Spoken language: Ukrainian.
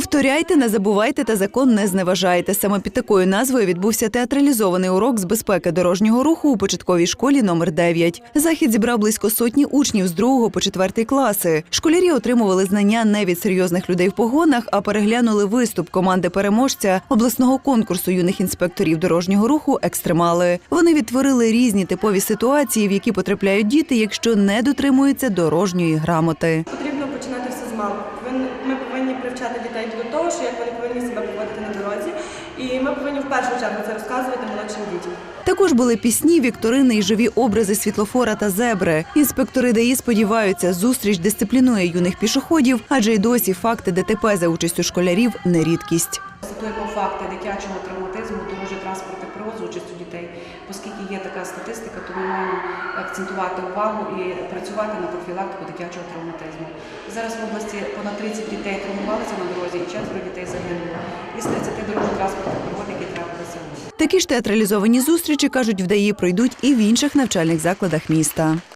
Повторяйте, не забувайте та закон не зневажайте. Саме під такою назвою відбувся театралізований урок з безпеки дорожнього руху у початковій школі номер 9 Захід зібрав близько сотні учнів з 2 по 4 класи. Школярі отримували знання не від серйозних людей в погонах, а переглянули виступ команди переможця обласного конкурсу юних інспекторів дорожнього руху Екстремали. Вони відтворили різні типові ситуації, в які потрапляють діти, якщо не дотримуються дорожньої грамоти. Повинні- Ми повинні привчати дітей до того, що як вони повинні себе поводити на дорозі. І ми повинні в першу чергу це розказувати молодшим дітям. Також були пісні, вікторини і живі образи світлофора та зебри. Інспектори ДАІ сподіваються, зустріч дисциплінує юних пішоходів, адже й досі факти ДТП за участю школярів не рідкість. Особливо факти дитячого травматизму, дорожньо-транспортних пригод з участю дітей, оскільки є така статистика, то ми маємо акцентувати увагу і працювати на профілактику дитячого травматизму. Зараз в області понад 30 дітей травмувалися на дорозі і четверо дітей загинуло. Із 30 дорожньо-транспортних пригод, які трапилися Такі ж театралізовані зустрічі кажуть, вдаї пройдуть і в інших навчальних закладах міста.